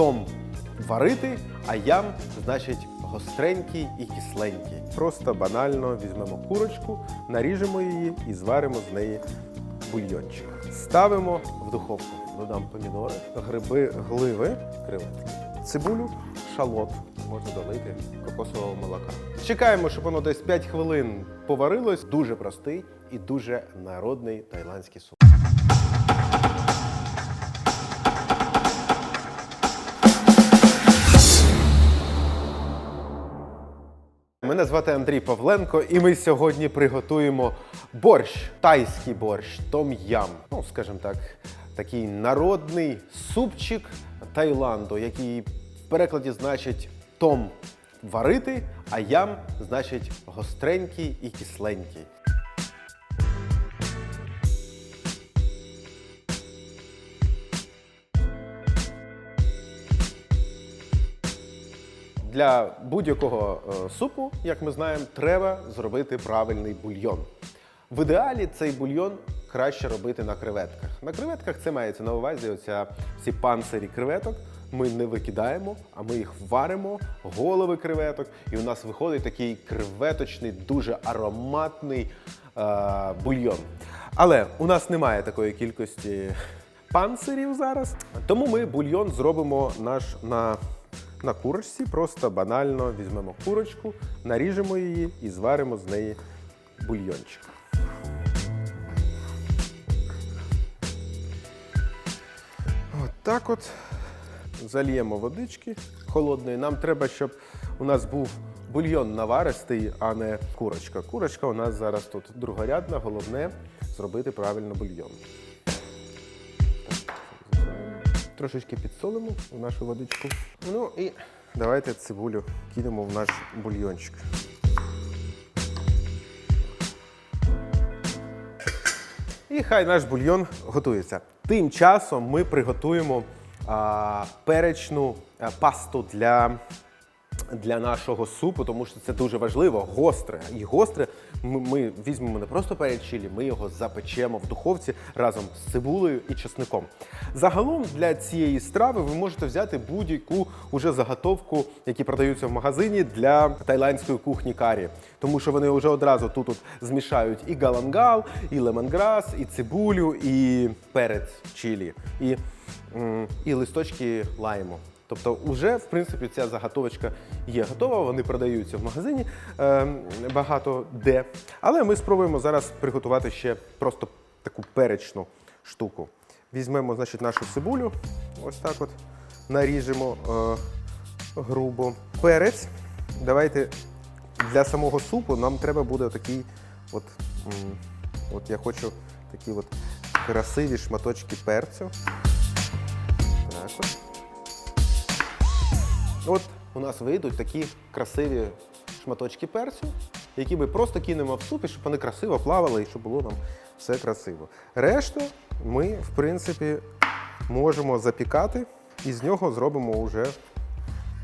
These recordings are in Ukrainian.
Том варити, а ям значить гостренький і кисленький. Просто банально візьмемо курочку, наріжемо її і зваримо з неї бульйончик. Ставимо в духовку. Додам помідори, гриби, гливи, креветки, цибулю, шалот. Можна долити кокосового молока. Чекаємо, щоб воно десь 5 хвилин поварилось. Дуже простий і дуже народний тайландський суп. Мене звати Андрій Павленко, і ми сьогодні приготуємо борщ, тайський борщ, том-ям. Ну, скажімо так, такий народний супчик Таїланду, який в перекладі значить том варити, а ям значить гостренький і кисленький. Для будь-якого е, супу, як ми знаємо, треба зробити правильний бульйон. В ідеалі цей бульйон краще робити на креветках. На креветках це мається на увазі оця ці панцирі креветок. Ми не викидаємо, а ми їх варимо, голови креветок, і у нас виходить такий креветочний, дуже ароматний е, бульйон. Але у нас немає такої кількості панцирів зараз, тому ми бульйон зробимо наш на на курочці просто банально візьмемо курочку, наріжемо її і зваримо з неї бульйончик. От так от зальємо водички холодної. Нам треба, щоб у нас був бульйон наваристий, а не курочка. Курочка у нас зараз тут другорядна, головне зробити правильно бульйон. Трошечки підсолимо в нашу водичку. Ну і давайте цибулю кинемо в наш бульйончик. І хай наш бульйон готується. Тим часом ми приготуємо а, перечну а, пасту для, для нашого супу, тому що це дуже важливо, гостре. І гостре ми, візьмемо не просто перець чилі, ми його запечемо в духовці разом з цибулею і чесником. Загалом для цієї страви ви можете взяти будь-яку уже заготовку, які продаються в магазині для тайландської кухні карі. Тому що вони вже одразу тут змішають і галангал, і лемонграс, і цибулю, і перець чилі, і, і листочки лайму. Тобто, вже в принципі ця заготовочка є готова. Вони продаються в магазині е, багато де. Але ми спробуємо зараз приготувати ще просто таку перечну штуку. Візьмемо значить, нашу цибулю, ось так от наріжемо е, грубо. Перець. Давайте для самого супу нам треба буде такий, от, от я хочу такі от красиві шматочки перцю. Так от. От у нас вийдуть такі красиві шматочки перцю, які ми просто кинемо в суп, щоб вони красиво плавали і щоб було нам все красиво. Решту ми, в принципі, можемо запікати і з нього зробимо вже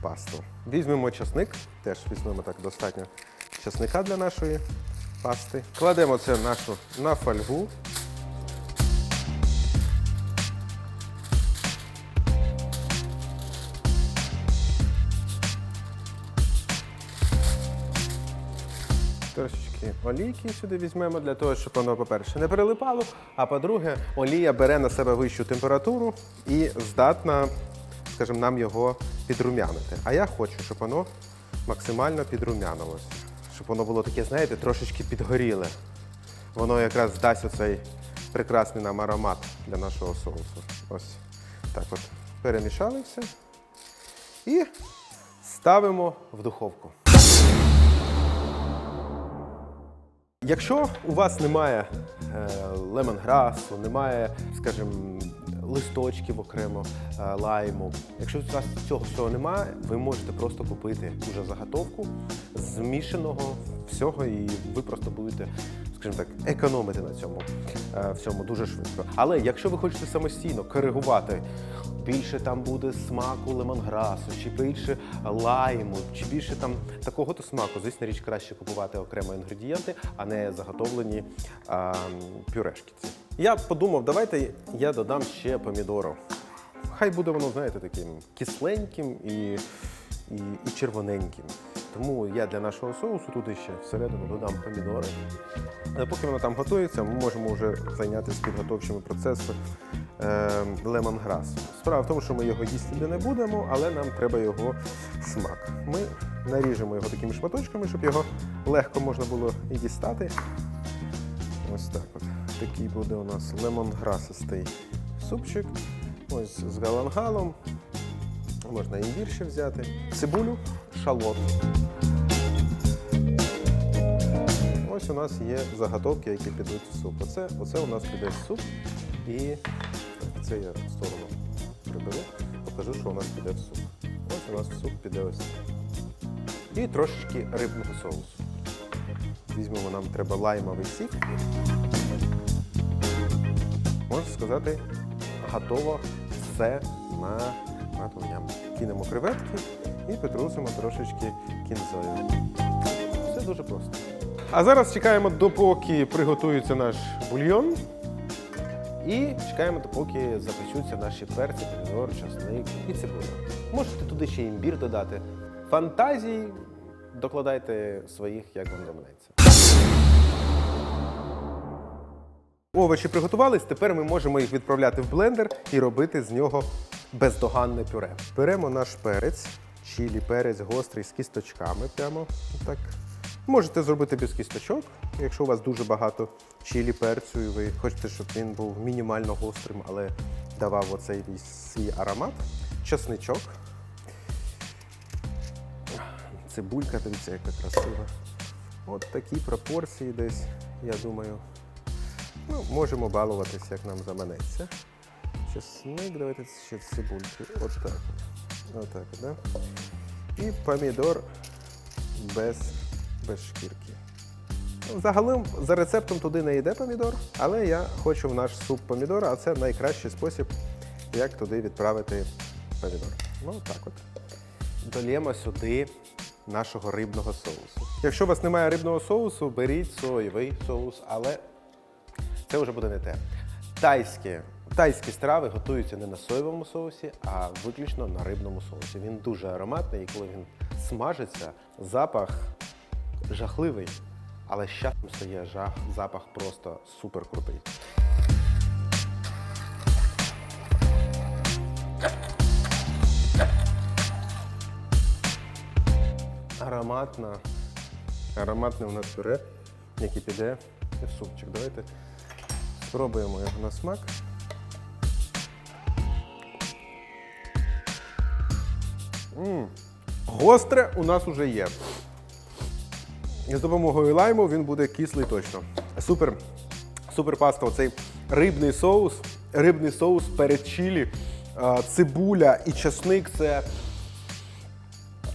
пасту. Візьмемо часник, теж візьмемо так достатньо часника для нашої пасти. Кладемо це нашу на фольгу. Трошечки олійки сюди візьмемо для того, щоб воно, по-перше, не перелипало, а по-друге, олія бере на себе вищу температуру і здатна, скажімо, нам його підрумянити. А я хочу, щоб воно максимально підрумянилося. Щоб воно було таке, знаєте, трошечки підгоріле. Воно якраз дасть оцей прекрасний нам аромат для нашого соусу. Ось так от перемішали все. І ставимо в духовку. Якщо у вас немає е, лемонграсу, немає, скажімо, листочків окремо, е, лайму, якщо у вас цього всього немає, ви можете просто купити уже заготовку змішаного всього, і ви просто будете, скажімо так, економити на цьому е, всьому дуже швидко. Але якщо ви хочете самостійно коригувати, більше там буде смаку лемонграсу, чи більше лайму, чи більше там такого-то смаку, звісно, річ краще купувати окремо інгредієнти, а не заготовлені а, пюрешки. Я подумав, давайте я додам ще помідору. хай буде воно, знаєте, таким кисленьким і, і, і червоненьким. Тому я для нашого соусу туди ще всередину додам помідори. Поки воно там готується, ми можемо вже зайнятися підготовчими процесами лемонграсу. Справа в тому, що ми його їсти не будемо, але нам треба його смак. Ми наріжемо його такими шматочками, щоб його легко можна було і дістати. Ось так от. Такий буде у нас лемонграсистий супчик. Ось з галангалом. Можна імбір ще взяти. Цибулю, шалот. Ось у нас є заготовки, які підуть в суп. Оце, оце у нас піде суп. І це я в сторону приберу, покажу, що у нас піде в суп. Ось у нас в суп піде ось. І трошечки рибного соусу. Візьмемо, нам треба лаймовий сік. Можна сказати, готово все на, на. Кинемо креветки і притрусимо трошечки кінзою. Все дуже просто. А зараз чекаємо, допоки приготується наш бульйон. І чекаємо, допоки запечуться наші перці, помідор, часник і цибуля. Можете туди ще імбір додати. Фантазій докладайте своїх, як вам заманеться. Овочі приготувались, тепер ми можемо їх відправляти в блендер і робити з нього бездоганне пюре. Беремо наш перець, чилі перець гострий з кісточками. Прямо так. Можете зробити без кісточок, якщо у вас дуже багато чилі перцю, і ви хочете, щоб він був мінімально гострим, але давав оцей свій аромат. Часничок. Цибулька, дивіться, яка красива. От такі пропорції десь, я думаю. Ну, можемо балуватися, як нам заманеться. Чесник, давайте ще цибульки. Отак. Отак, да? І помідор без, без шкірки. Ну, Загалом за рецептом туди не йде помідор, але я хочу в наш суп помідора, а це найкращий спосіб, як туди відправити помідор. Ну, так от. Долємо сюди нашого рибного соусу. Якщо у вас немає рибного соусу, беріть соєвий соус, але це вже буде не те. Тайські, тайські страви готуються не на соєвому соусі, а виключно на рибному соусі. Він дуже ароматний, і коли він смажиться, запах жахливий, але часом стає жах, запах просто супер крутий. Ароматна, ароматне у нас пюре, яке піде в супчик. Давайте спробуємо його на смак. М, Гостре у нас уже є. З допомогою лайму він буде кислий точно. Супер, супер паста. Оцей рибний соус, рибний соус перед чилі, цибуля і часник це.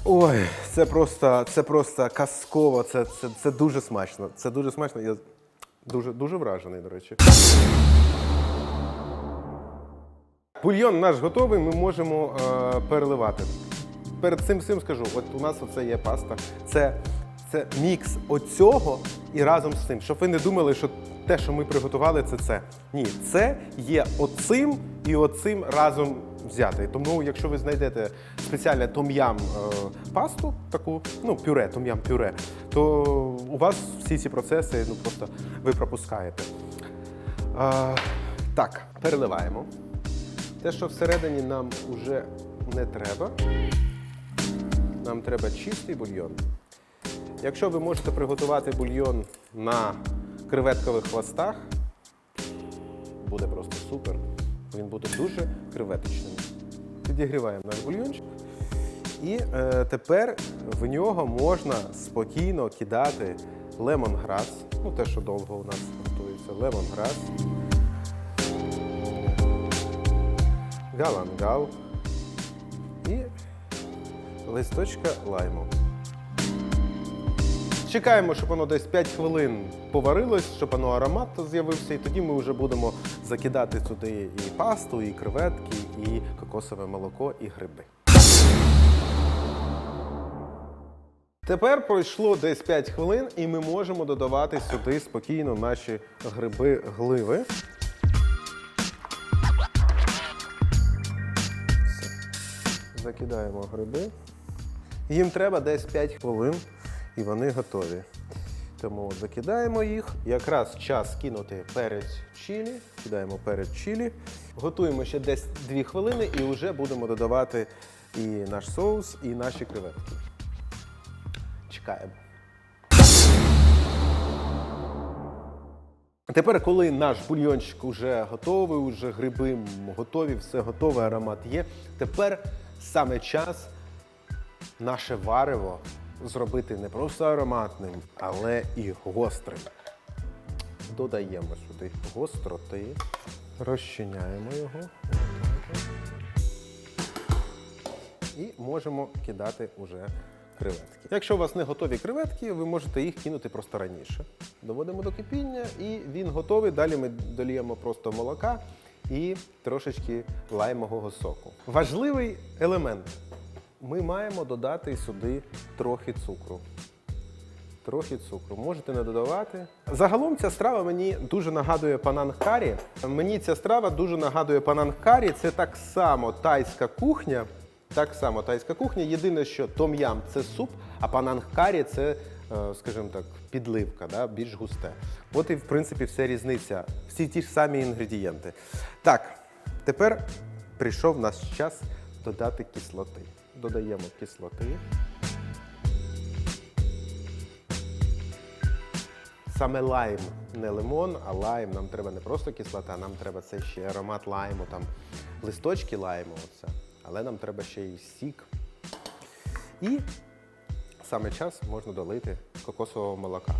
Ой, це просто, це просто казково, це, це, це дуже смачно. Це дуже смачно. Я дуже, дуже вражений, до речі. Бульйон наш готовий, ми можемо е, переливати. Перед цим всім скажу: от у нас оце є паста. Це, це мікс оцього і разом з цим. Щоб ви не думали, що те, що ми приготували, це це. Ні, це є оцим і оцим разом взяти. Тому, якщо ви знайдете спеціальне том'ям е, пасту, таку, ну, пюре, том'ям пюре, то у вас всі ці процеси ну, просто ви пропускаєте. Е, так, переливаємо. Те, що всередині нам вже не треба. Нам треба чистий бульйон. Якщо ви можете приготувати бульйон на креветкових хвостах, буде просто супер. Він буде дуже креветочним. Підігріваємо наш бульйончик. І е, тепер в нього можна спокійно кидати лемонграс. Ну, те, що довго у нас готується, лемонграс. галангал і листочка лайму. Чекаємо, щоб воно десь 5 хвилин поварилось, щоб воно аромат з'явився, і тоді ми вже будемо закидати туди і пасту, і креветки, і кокосове молоко, і гриби. Тепер пройшло десь 5 хвилин, і ми можемо додавати сюди спокійно наші гриби гливи. Закидаємо гриби. Їм треба десь 5 хвилин і вони готові. Тому закидаємо їх. Якраз час кинути перець чилі. Кидаємо перець чилі. Готуємо ще десь 2 хвилини і вже будемо додавати і наш соус, і наші креветки. Чекаємо. Тепер, коли наш бульйончик вже готовий, уже гриби готові, все готове, аромат є. Тепер саме час наше варево зробити не просто ароматним, але і гострим. Додаємо сюди гостроти, розчиняємо його. І можемо кидати уже креветки. Якщо у вас не готові креветки, ви можете їх кинути просто раніше. Доводимо до кипіння і він готовий. Далі ми доліємо просто молока і трошечки лаймового соку. Важливий елемент. Ми маємо додати сюди трохи цукру. Трохи цукру. Можете не додавати. Загалом ця страва мені дуже нагадує пананг карі. Мені ця страва дуже нагадує пананг карі. Це так само тайська кухня. Так само тайська кухня. Єдине, що том-ям – це суп, а пананг карі це, е, скажімо так, підливка, да? більш густе. От і в принципі вся різниця. Всі ті ж самі інгредієнти. Так, тепер прийшов наш час додати кислоти. Додаємо кислоти. Саме лайм, не лимон, а лайм. Нам треба не просто кислота, нам треба це ще аромат лайму, там листочки лайму, оце. але нам треба ще й сік. І саме час можна долити кокосового молока.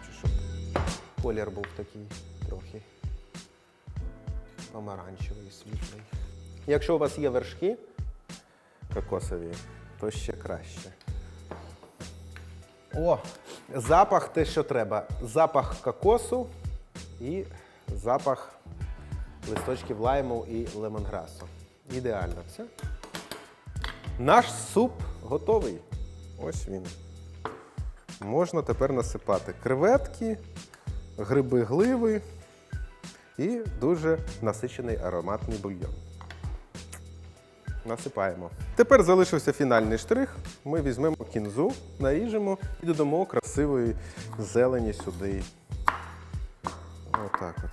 Хочу, щоб колір був такий трохи помаранчевий, світлий. Якщо у вас є вершки кокосові, то ще краще. О, запах те, що треба. Запах кокосу і запах листочків лайму і лемонграсу. Ідеально все. Наш суп готовий. Ось він. Можна тепер насипати креветки, гриби гливи і дуже насичений ароматний бульйон. Насипаємо. Тепер залишився фінальний штрих. Ми візьмемо кінзу, наріжемо і додамо красивої зелені сюди. Отак от.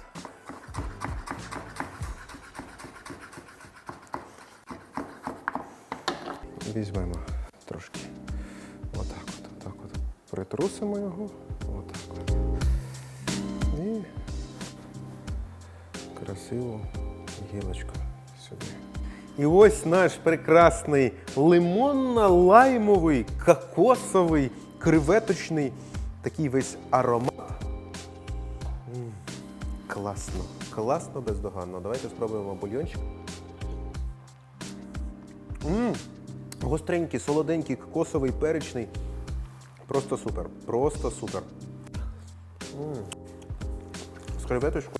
Візьмемо трошки. Отак от, отак от. Притрусимо його. Отак от. І красиву гілочку. І ось наш прекрасний лимонно-лаймовий, кокосовий, креветочний, такий весь аромат. М, Класно, класно, бездоганно. Давайте спробуємо бульйончик. М, Гостренький, солоденький, кокосовий, перечний. Просто супер. Просто супер. М. З креветочкою.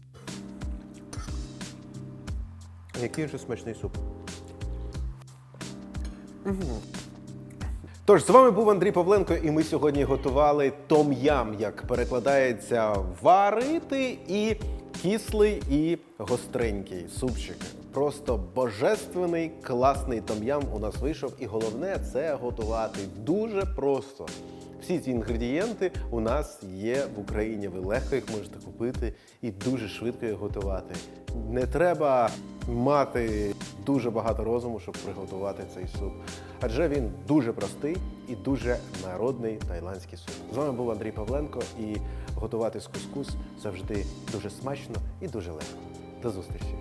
Який же смачний суп. Тож, з вами був Андрій Павленко, і ми сьогодні готували том-ям, як перекладається варити і кислий і гостренький супчик. Просто божественний, класний том-ям у нас вийшов. І головне це готувати дуже просто. Всі ці інгредієнти у нас є в Україні. Ви легко їх можете купити і дуже швидко їх готувати. Не треба мати дуже багато розуму, щоб приготувати цей суп. Адже він дуже простий і дуже народний тайландський суп. З вами був Андрій Павленко і готувати з кускус завжди дуже смачно і дуже легко. До зустрічі!